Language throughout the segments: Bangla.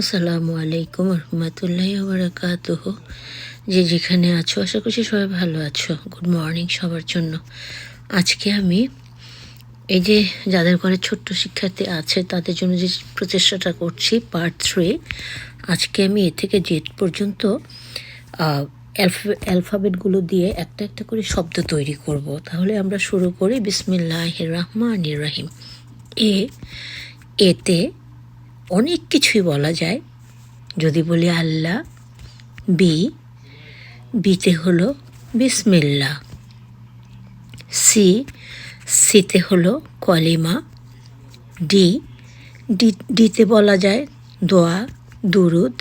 আসসালামু আলাইকুম রহমতুল্লাহ বারাকাতুহ। যে যেখানে আছো, আশা করছি সবাই ভালো আছো। গুড মর্নিং সবার জন্য। আজকে আমি এই যে যাদের ঘরে ছোট্ট শিক্ষার্থী আছে, তাদের জন্য যে প্রচেষ্টাটা করছি পার্ট থ্রি আজকে আমি এ থেকে জেড পর্যন্ত অ্যালফাবেটগুলো দিয়ে একটা একটা করে শব্দ তৈরি করব। তাহলে আমরা শুরু করি বিসমিল্লাহ রহমান রাহিম। এ, এতে অনেক কিছুই বলা যায়। যদি বলি আল্লাহ, বি, বিতে হলো বিসমিল্লা সি, সিতে হলো কলিমা। ডি ডি, ডিতে বলা যায় দোয়া, দুরুদ।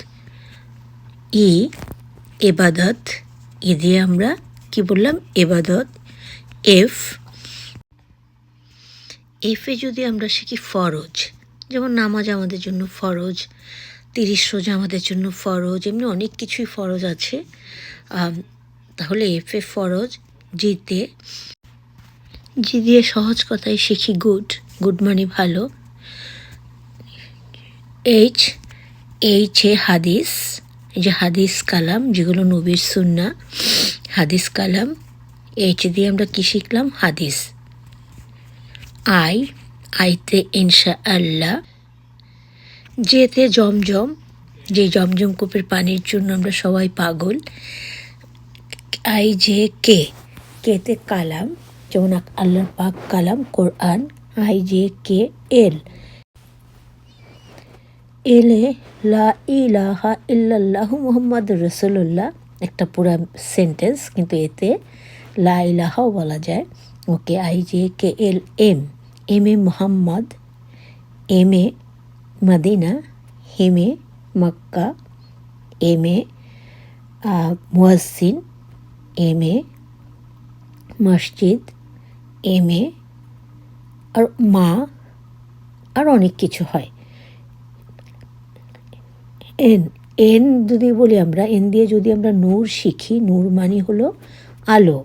ই, এবাদত। ই দিয়ে আমরা কি বললাম? এবাদত। এফ, এফে যদি আমরা শিখি ফরজ। যেমন নামাজ আমাদের জন্য ফরজ, তিরিশ রোজা আমাদের জন্য ফরজ, এমনি অনেক কিছুই ফরজ আছে। তাহলে এফ এফে ফরজ জিতে জি দিয়ে সহজ কথায় শিখি, গুড গুড মানে ভালো। এইচ এইচ এ হাদিস, এই যে হাদিস কালাম, যেগুলো নবীর সুন্না, হাদিস কালাম, এইচ দিয়ে আমরা কী শিখলাম? হাদিস। আই আইতে ইনশা আল্লাহ যেতে জমজম, যে জমজম কূপের পানির জন্য আমরা সবাই পাগল। আই যে কে কেতে কালাম, যেমন আল্লাহর পাক কালাম, কোরআন, আই যে কে এল। এলে লা ইলাহা ইল্লাল্লাহ মুহাম্মদ রসুল্লাহ একটা পুরা সেন্টেন্স, কিন্তু এতে লা ইলাহাও বলা যায়। Okay, I J K L M. M A Muhammad, M A Medina M A Mecca, M A মুয়াসিন M A মসজিদ, এম এ আর মা, আর অনেক কিছু হয়। এন এন যদি বলি আমরা, এন দিয়ে যদি আমরা নূর শিখি, নূর মানে হলো আলো।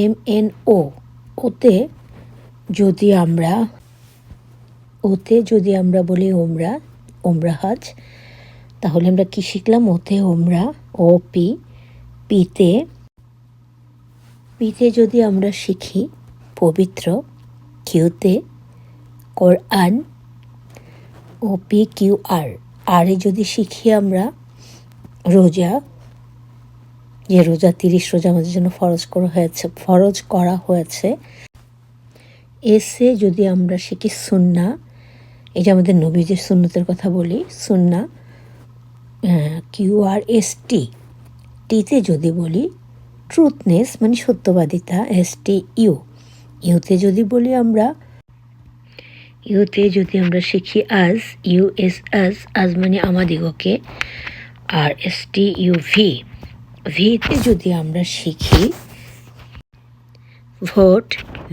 এম এন ও, ওতে যদি আমরা, ওতে যদি আমরা বলি ওমরা ওমরা হাজ, তাহলে আমরা কি শিখলাম? ওতে ওমরা, ও পি, পিতে পিতে যদি আমরা শিখি, পবিত্র, কিউতে, কোরআন, ও পি কিউ আর, আরে যদি শিখি আমরা, রোজা, যে রোজা তিরিশ রোজা আমাদের জন্য ফরজ করা হয়েছে, ফরজ করা হয়েছে এসে যদি আমরা শিখি সুন্না, এই যে আমাদের নবীজের সুন্নতের কথা বলি, সুন্না কিউ আর এস টি টিতে যদি বলি ট্রুথনেস মানে সত্যবাদিতা এস টি ইউ ইউতে যদি বলি আমরা, ইউতে যদি আমরা শিখি আজ, ইউ এস আজ আজ মানে আমাদিগকে, R S T U V ভিতে যদি আমরা শিখি vote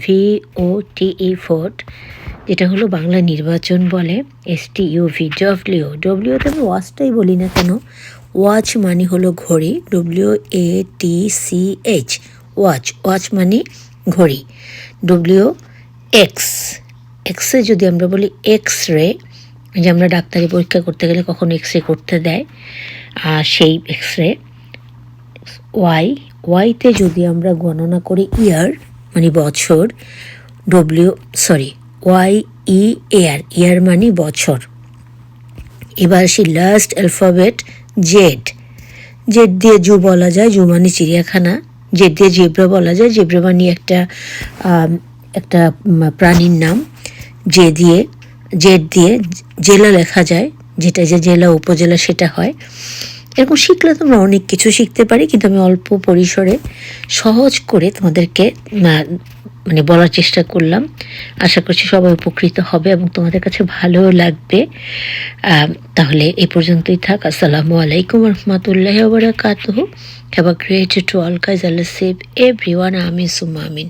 V O T E vote, যেটা হলো বাংলা নির্বাচন বলে S T U V W ডব্লিউতে আমি ওয়াচটাই বলি না কেন? ওয়াচ মানে হলো ঘড়ি W A T C H watch watch মানে ঘড়ি। ডব্লিউ এক্স এক্সে যদি আমরা বলি এক্স রে যে আমরা ডাক্তারি পরীক্ষা করতে গেলে কখন এক্স রে করতে দেয়, আর সেই এক্স রে ওয়াই ওয়াইতে যদি আমরা গণনা করি ইয়ার মানে বছর W sorry Y E A R year মানে বছর। এবার সেই লাস্ট অ্যালফাবেট জেড জেড দিয়ে জু বলা যায়, জু মানে চিড়িয়াখানা। জেড দিয়ে জেব্রা বলা যায়, জেব্রা মানে একটা একটা প্রাণীর নাম। যে দিয়ে জেড দিয়ে জেলা লেখা যায়, যেটা যে জেলা, উপজেলা সেটা হয়। এরকম শিখলে তোমরা অনেক কিছু শিখতে পারি, কিন্তু আমি অল্প পরিসরে সহজ করে তোমাদেরকে মানে বলার চেষ্টা করলাম। আশা করছি সবাই উপকৃত হবে এবং তোমাদের কাছে ভালোও লাগবে। তাহলে এ পর্যন্তই থাক। আসসালামু আলাইকুম রহমতুল্লাহ বারাকাতুহ। Have a great to all guys আল্লাহ সেভ এভরি ওয়ান আমিন সুমামিন